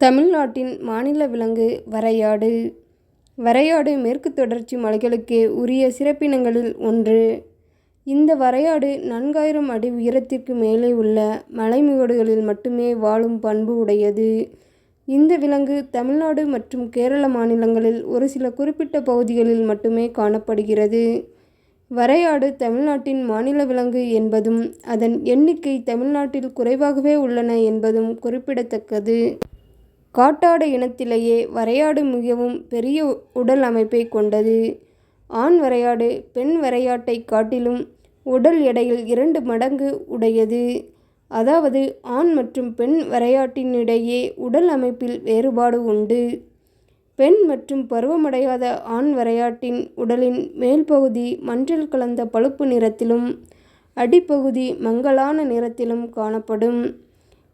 தமிழ்நாட்டின் மாநில விலங்கு வரையாடு வரையாடு மேற்குத் தொடர்ச்சி மலைகளுக்கே உரிய சிறப்பினங்களில் ஒன்று. இந்த வரையாடு நான்காயிரம் அடி உயரத்திற்கு மேலே உள்ள மலைமுகடுகளில் மட்டுமே வாழும் பண்பு உடையது. இந்த விலங்கு தமிழ்நாடு மற்றும் கேரள மாநிலங்களில் ஒரு சில குறிப்பிட்ட பகுதிகளில் மட்டுமே காணப்படுகிறது. வரையாடு தமிழ்நாட்டின் மாநில விலங்கு என்பதும் அதன் எண்ணிக்கை தமிழ்நாட்டில் குறைவாகவே உள்ளன என்பதும் குறிப்பிடத்தக்கது. காட்டாடு இனத்திலேயே வரையாடு மிகவும் பெரிய உடல் அமைப்பைக் கொண்டது. ஆண் வரையாடு பெண் வரையாட்டைக் காட்டிலும் உடல் எடையில் இரண்டு மடங்கு உடையது. அதாவது ஆண் மற்றும் பெண் வரையாட்டினிடையே உடல் அமைப்பில் வேறுபாடு உண்டு. பெண் மற்றும் பருவமடையாத ஆண் வரையாட்டின் உடலின் மேல் பகுதி மஞ்சள் கலந்த பழுப்பு நிறத்திலும் அடிப்பகுதி மங்கலான நிறத்திலும் காணப்படும்.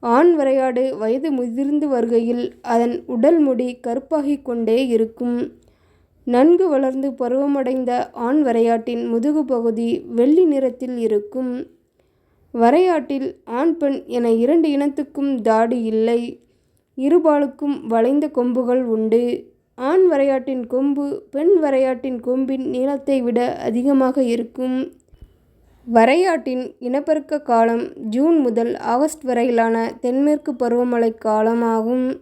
ஆண் வரையாடு வயது முதிர்ந்து வருகையில் அதன் உடல் முடி கருப்பாகிக் கொண்டே இருக்கும். நன்கு வளர்ந்து பருவமடைந்த ஆண் வரையாட்டின் முதுகு பகுதி வெள்ளி நிறத்தில் இருக்கும். வரையாட்டில் ஆண் பெண் என இரண்டு இனத்துக்கும் தாடி இல்லை. இருபாலுக்கும் வளைந்த கொம்புகள் உண்டு. ஆண் வரையாட்டின் கொம்பு பெண் வரையாட்டின் கொம்பின் நீளத்தை விட அதிகமாக இருக்கும். வரையாட்டின் இனப்பெருக்க காலம் ஜூன் முதல் ஆகஸ்ட் வரையிலான தென்மேற்கு பருவமழை காலம் ஆகும்.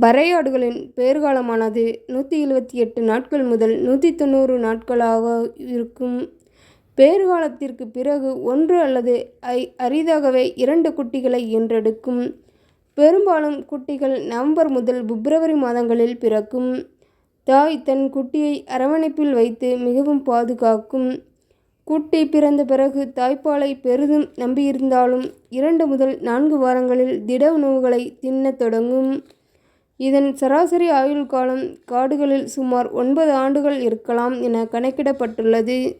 வரையாடுகளின் பேறுகாலமானது நூற்றி எழுபத்தெட்டு நாட்கள் முதல் நூற்றி தொண்ணூறு நாட்களாக இருக்கும். பேறுகாலத்திற்குப் பிறகு ஒன்று அல்லது அரிதாகவே இரண்டு குட்டிகளை ஈன்றெடுக்கும். பெரும்பாலும் குட்டிகள் நவம்பர் முதல் பிப்ரவரி மாதங்களில் பிறக்கும். தாய் தன் குட்டியை அரவணைப்பில் வைத்து மிகவும் பாதுகாக்கும். குட்டி பிறந்த பிறகு தாய்ப்பாலை பெரிதும் நம்பியிருந்தாலும் இரண்டு முதல் நான்கு வாரங்களில் திட உணவுகளை தின்னத் தொடங்கும். இதன் சராசரி ஆயுள் காலம் காடுகளில் சுமார் ஒன்பது ஆண்டுகள் இருக்கலாம் என கணக்கிடப்பட்டுள்ளது.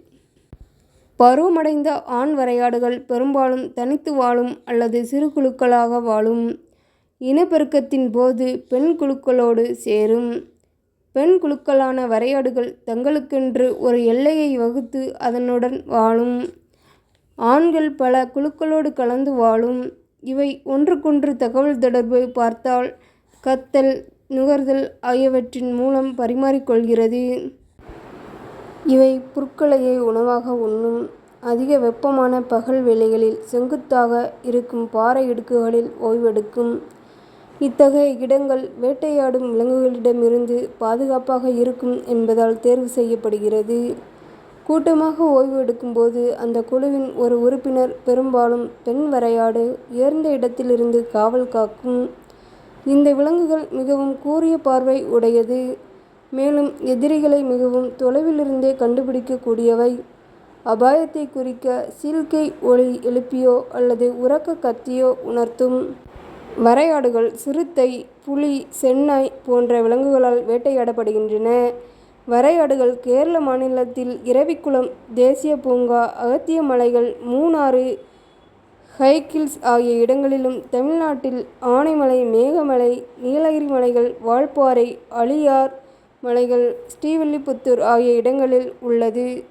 பருவமடைந்த ஆண் வரையாடுகள் பெரும்பாலும் தனித்து வாழும் அல்லது சிறு குழுக்களாக வாழும். இனப்பெருக்கத்தின் போது பெண் குழுக்களோடு சேரும். பெண் குழுக்களான வரையாடுகள் தங்களுக்கென்று ஒரு எல்லையை வகுத்து அதனுடன் வாழும். ஆண்கள் பல குழுக்களோடு கலந்து வாழும். இவை ஒன்றுக்கொன்று தகவல் தொடர்பு பார்த்தால் கத்தல் நுகர்தல் ஆகியவற்றின் மூலம் பரிமாறிக்கொள்கிறது இவை புற்களையை உணவாக உண்ணும். அதிக வெப்பமான பகல் வேளைகளில் செங்குத்தாக இருக்கும் பாறை இடுக்குகளில் ஓய்வெடுக்கும். இத்தகைய இடங்கள் வேட்டையாடும் விலங்குகளிடமிருந்து பாதுகாப்பாக இருக்கும் என்பதால் தேர்வு செய்யப்படுகிறது. கூட்டமாக ஓய்வு எடுக்கும் போது குழுவின் ஒரு உறுப்பினர் பெரும்பாலும் பெண் வரையாடு உயர்ந்த இடத்திலிருந்து காவல் காக்கும். இந்த விலங்குகள் மிகவும் கூரிய பார்வை உடையது. மேலும் எதிரிகளை மிகவும் தொலைவிலிருந்தே கண்டுபிடிக்கக் கூடியவை. குறிக்க சீழ்க்கை ஒலி எழுப்பியோ அல்லது உரக்க கத்தியோ உணர்த்தும். வரையாடுகள் சிறுத்தை புலி செந்நாய் போன்ற விலங்குகளால் வேட்டையாடப்படுகின்றன. வரையாடுகள் கேரள மாநிலத்தில் இரவிக்குளம் தேசிய பூங்கா அகத்திய மலைகள் மூணாறு ஹைகில்ஸ் ஆகிய இடங்களிலும் தமிழ்நாட்டில் ஆனைமலை மேகமலை நீலகிரி மலைகள் வால்பாறை அழியார் மலைகள் ஸ்ரீவில்லிபுத்தூர் ஆகிய இடங்களில் உள்ளது.